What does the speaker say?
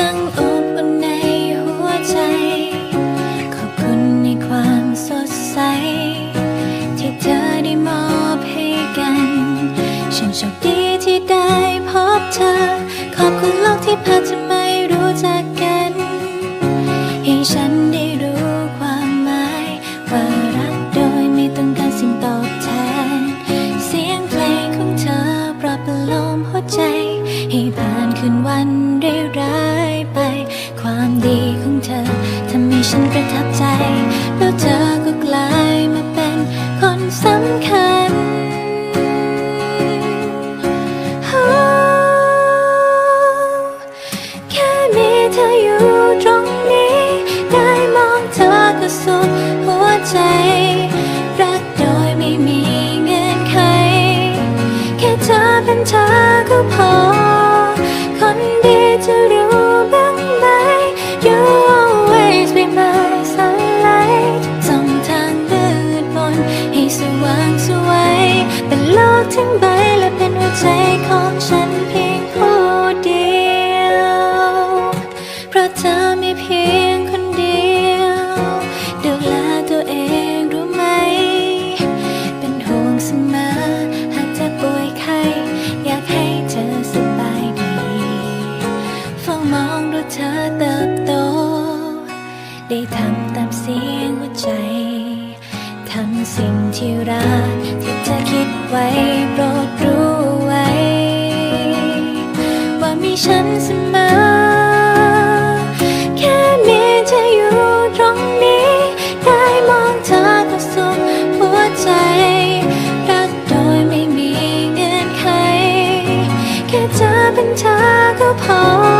ช่างอบอุ่นในหัวใจ ขอบคุณในความสดใส ที่เธอได้มอบให้กัน ฉันโชคดีที่ได้พบเธอ ขอบคุณโลกที่พาฉันไม่รู้จักกัน ให้ฉันได้รู้ความหมายว่ารักโดยไม่ต้องการสิ่งตอบแทน เสียงเพลงของเธอปลอบลมหัวใจ ให้ผ่านคืนวันเรื่อย ฉันประทับใจ แล้วเธอก็กลายมาเป็นคนสำคัญแค่มีเธออยู่ตรงนี้ ได้มองเธอก็สุขหัวใจ รักโดยไม่มีเงื่อนไข แค่เธอเป็นเธอก็พอ สว่างสวยเป็นโลกทั้งใบและเป็นหัวใจของฉันเพียงผู้เดียว เพราะเธอมีเพียงคนเดียวดูแลตัวเองรู้ไหม เป็นห่วงเสมอหากเธอป่วยไข้อยากให้เธอสบายดีเฝ้ามองดูเธอเติบโต ได้ทำตามเสียงหัวใจ ทำสิ่งที่รักที่เธอคิดไว้โปรดรู้ไว้ ว่ามีฉันเสมอ แค่มีเธออยู่ตรงนี้ ได้มองเธอก็สุขหัวใจ รักโดยไม่มีเงื่อนไข แค่เธอเป็นเธอก็พอ